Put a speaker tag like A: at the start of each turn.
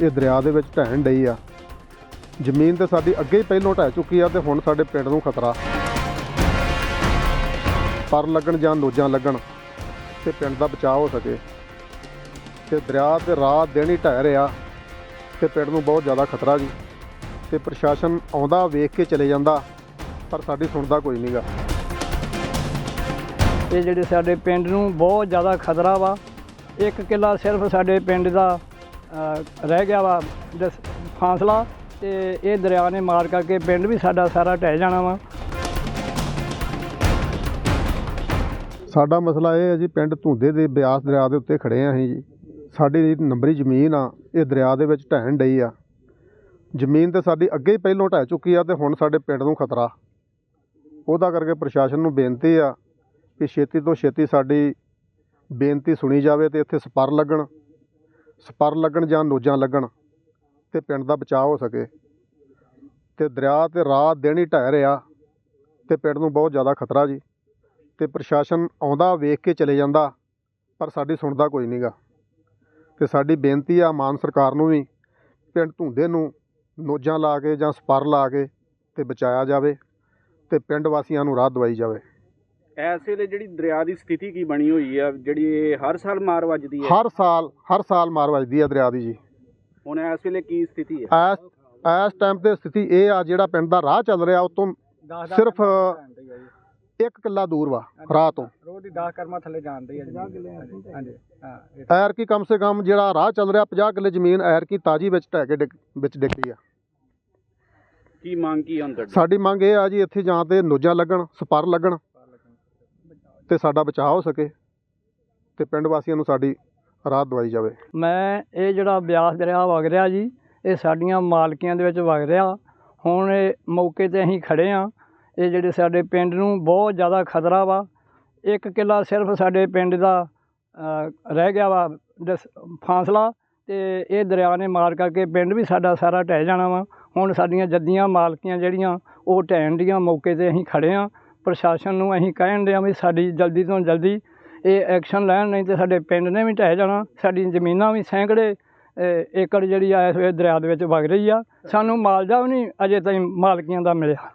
A: ਇਹ ਦਰਿਆ ਦੇ ਵਿੱਚ ਢਹਿਣ ਡਈ ਆ। ਜ਼ਮੀਨ ਤੇ ਸਾਡੀ ਅੱਗੇ ਹੀ ਪਹਿਲੋਂ ਢਹਿ ਚੁੱਕੀ ਆ ਤੇ ਹੁਣ ਸਾਡੇ ਪਿੰਡ ਨੂੰ ਖਤਰਾ। ਪਰ ਲੱਗਣ ਜਾਂ ਨੋਜਾਂ ਲੱਗਣ ਤੇ ਪਿੰਡ ਦਾ ਬਚਾਅ ਹੋ ਸਕੇ। ਤੇ ਦਰਿਆ ਤੇ ਰਾਤ ਦਿਨ ਹੀ ਢਹਿ ਰਿਹਾ ਤੇ ਪਿੰਡ ਨੂੰ ਬਹੁਤ ਜ਼ਿਆਦਾ ਖਤਰਾ ਜੀ। ਤੇ ਪ੍ਰਸ਼ਾਸਨ ਆਉਂਦਾ, ਵੇਖ ਕੇ ਚਲੇ ਜਾਂਦਾ, ਪਰ ਸਾਡੀ ਸੁਣਦਾ ਕੋਈ ਨਹੀਂਗਾ
B: ਇਹ ਜਿਹੜੇ ਸਾਡੇ ਪਿੰਡ ਨੂੰ ਬਹੁਤ ਜ਼ਿਆਦਾ ਖਤਰਾ ਵਾ। ਇੱਕ ਕਿੱਲਾ ਸਿਰਫ ਸਾਡੇ ਪਿੰਡ ਦਾ ਰਹਿ ਗਿਆ ਵਾ ਦਸ- ਫਾਸਲਾ ਤੇ ਇਹ ਦਰਿਆ ਨੇ ਮਾਰ ਕਰਕੇ ਪਿੰਡ ਵੀ ਸਾਡਾ ਸਾਰਾ ਢਹਿ ਜਾਣਾ ਵਾ।
A: ਸਾਡਾ ਮਸਲਾ ਇਹ ਹੈ ਜੀ, ਪਿੰਡ ਧੁੰਦੇ ਦੇ ਬਿਆਸ ਦਰਿਆ ਦੇ ਉੱਤੇ ਖੜੇ ਆ ਅਸੀਂ ਜੀ। ਸਾਡੀ ਜਿਹੜੀ ਨੰਬਰੀ ਜ਼ਮੀਨ ਆ, ਇਹ ਦਰਿਆ ਦੇ ਵਿੱਚ ਢਹਿਣ ਡਈ ਆ। ਜ਼ਮੀਨ ਤੇ ਸਾਡੀ ਅੱਗੇ ਹੀ ਪਹਿਲੋਂ ਢਹਿ ਚੁੱਕੀ ਆ ਤੇ ਹੁਣ ਸਾਡੇ ਪਿੰਡ ਨੂੰ ਖਤਰਾ। ਉਹਦਾ ਕਰਕੇ ਪ੍ਰਸ਼ਾਸਨ ਨੂੰ ਬੇਨਤੀ ਆ ਕਿ ਛੇਤੀ ਤੋਂ ਛੇਤੀ ਸਾਡੀ ਬੇਨਤੀ ਸੁਣੀ ਜਾਵੇ ਤੇ ਇੱਥੇ ਸਪਰ ਲੱਗਣ। ਸਪਰ ਲੱਗਣ ਜਾਂ ਨੋਜਾਂ ਲੱਗਣ ਤੇ ਪਿੰਡ ਦਾ ਬਚਾਅ ਹੋ ਸਕੇ। ਤੇ ਦਰਿਆ ਤੇ ਰਾਤ ਦਿਨ ਹੀ ਢਹਿ ਰਿਹਾ ਤੇ ਪਿੰਡ ਨੂੰ ਬਹੁਤ ਜ਼ਿਆਦਾ ਖਤਰਾ ਜੀ। ਤੇ ਪ੍ਰਸ਼ਾਸਨ ਆਉਂਦਾ, ਵੇਖ ਕੇ ਚਲੇ ਜਾਂਦਾ, ਪਰ ਸਾਡੀ ਸੁਣਦਾ ਕੋਈ ਨਹੀਂਗਾ ਤੇ ਸਾਡੀ ਬੇਨਤੀ ਆ ਮਾਨ ਸਰਕਾਰ ਨੂੰ ਵੀ ਪਿੰਡ ਧੁੰਦੇ ਨੂੰ ਨੋਜਾਂ ਲਾ ਕੇ ਜਾਂ ਸਪਰ ਲਾ ਕੇ ਤੇ ਬਚਾਇਆ ਜਾਵੇ ਤੇ ਪਿੰਡ ਵਾਸੀਆਂ ਨੂੰ ਰਾਹ ਦਵਾਈ ਜਾਵੇ।
C: ਇਸ ਵੇਲੇ ਜਿਹੜੀ ਦਰਿਆ ਦੀ ਸਥਿਤੀ ਕੀ ਬਣੀ ਹੋਈ ਆ ਜਿਹੜੀ ਇਹ ਹਰ ਸਾਲ ਮਾਰ ਵੱਜਦੀ ਹੈ?
A: ਹਰ ਸਾਲ ਹਰ ਸਾਲ ਮਾਰ ਵੱਜਦੀ ਆ ਦਰਿਆ ਦੀ ਜੀ।
C: ਹੁਣ ਇਸ ਵੇਲੇ ਕੀ ਸਥਿਤੀ ਹੈ?
A: ਇਸ ਟਾਈਮ ਤੇ ਸਥਿਤੀ ਇਹ ਆ ਜਿਹੜਾ ਪਿੰਡ ਦਾ ਰਾਹ ਚੱਲ ਰਿਹਾ ਉਤੋਂ ਸਿਰਫ ਇੱਕ ਕਿੱਲਾ ਦੂਰ ਵਾ ਰਾਹ ਤੋਂ।
B: ਰੋਜ਼ ਦੀ 10 ਕਰਮਾ ਥੱਲੇ ਜਾਂਦੇ ਆ ਹਾਂਜੀ ਹਾਂ
A: ਐਰ ਕੀ ਕਮ ਸੇ ਕਮ ਜਿਹੜਾ ਰਾਹ ਚੱਲ ਰਿਹਾ 50 ਕਿੱਲੇ ਜ਼ਮੀਨ ਐਰ ਕੀ ਤਾਜੀ ਵਿੱਚ ਢਹਿ ਕੇ ਡਿੱਗ- ਵਿੱਚ ਡਿੱਗਦੀ ਆ।
C: ਕੀ ਮੰਗ ਕੀ ਤੁਹਾਡੀ?
A: ਸਾਡੀ ਮੰਗ ਇਹ ਆ ਜੀ ਇੱਥੇ ਜਾਂ ਤੇ ਨੋਜਾਂ ਲੱਗਣ ਸਪਰ ਲੱਗਣ ਤੇ ਸਾਡਾ ਬਚਾਅ ਹੋ ਸਕੇ ਤੇ ਪਿੰਡ ਵਾਸੀਆਂ ਨੂੰ ਸਾਡੀ ਰਾਹਤ ਦਵਾਈ ਜਾਵੇ।
B: ਮੈਂ ਇਹ ਜਿਹੜਾ ਬਿਆਸ ਦਰਿਆ ਵਗ ਰਿਹਾ ਜੀ, ਇਹ ਸਾਡੀਆਂ ਮਾਲਕੀਆਂ ਦੇ ਵਿੱਚ ਵਗ ਰਿਹਾ। ਹੁਣ ਇਹ ਮੌਕੇ ਤੇ ਅਸੀਂ ਖੜੇ ਆ। ਇਹ ਜਿਹੜੇ ਸਾਡੇ ਪਿੰਡ ਨੂੰ ਬਹੁਤ ਜ਼ਿਆਦਾ ਖਤਰਾ ਵਾ। ਇੱਕ ਕਿੱਲਾ ਸਿਰਫ ਸਾਡੇ ਪਿੰਡ ਦਾ ਰਹਿ ਗਿਆ ਵਾ, ਦਸ- ਫਾਸਲਾ ਤੇ ਇਹ ਦਰਿਆ ਨੇ ਮਾਰ ਕਰਕੇ ਪਿੰਡ ਵੀ ਸਾਡਾ ਸਾਰਾ ਢਹਿ ਜਾਣਾ ਵਾ। ਹੁਣ ਸਾਡੀਆਂ ਜੱਦੀਆਂ ਮਾਲਕੀਆਂ ਜਿਹੜੀਆਂ, ਉਹ ਢਹਿਣ ਦੀਆਂ ਮੌਕੇ ਤੇ ਅਸੀਂ ਖੜੇ ਆ। ਪ੍ਰਸ਼ਾਸਨ ਨੂੰ ਅਸੀਂ ਕਹਿਣ ਦੇ ਆ ਵੀ ਸਾਡੀ ਜਲਦੀ ਤੋਂ ਜਲਦੀ ਇਹ ਐਕਸ਼ਨ ਲੈਣ, ਨਹੀਂ ਤੇ ਸਾਡੇ ਪਿੰਡ ਨੇ ਵੀ ਢਹਿ ਜਾਣਾ, ਸਾਡੀ ਜ਼ਮੀਨਾਂ ਵੀ ਸੈਂਕੜੇ ਏਕੜ ਜਿਹੜੀ ਆ ਇਸ ਵੇਲੇ ਦਰਿਆ ਦੇ ਵਿੱਚ ਵਗ ਰਹੀ ਆ। ਸਾਨੂੰ ਮਾਲਜਾ ਵੀ ਨਹੀਂ ਅਜੇ ਤਾਈਂ ਮਾਲਕੀਆਂ ਦਾ ਮਿਲਿਆ।